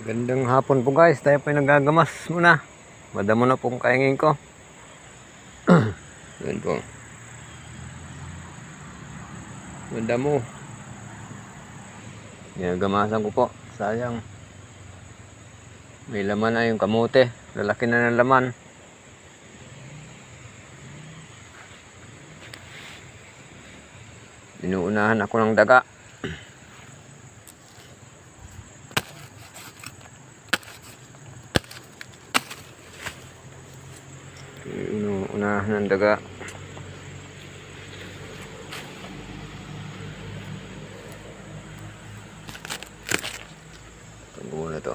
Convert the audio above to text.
Gandang hapon po guys, tayo po nagagamas muna. Madamo na pong kaingin ko. Yan po. Madamo. Ginagamasan ko po. Sayang. May laman na yung kamote. Lalaki na ng laman. Inuunahan ako ng daga. Inuunahan ng daga. Ito muna to.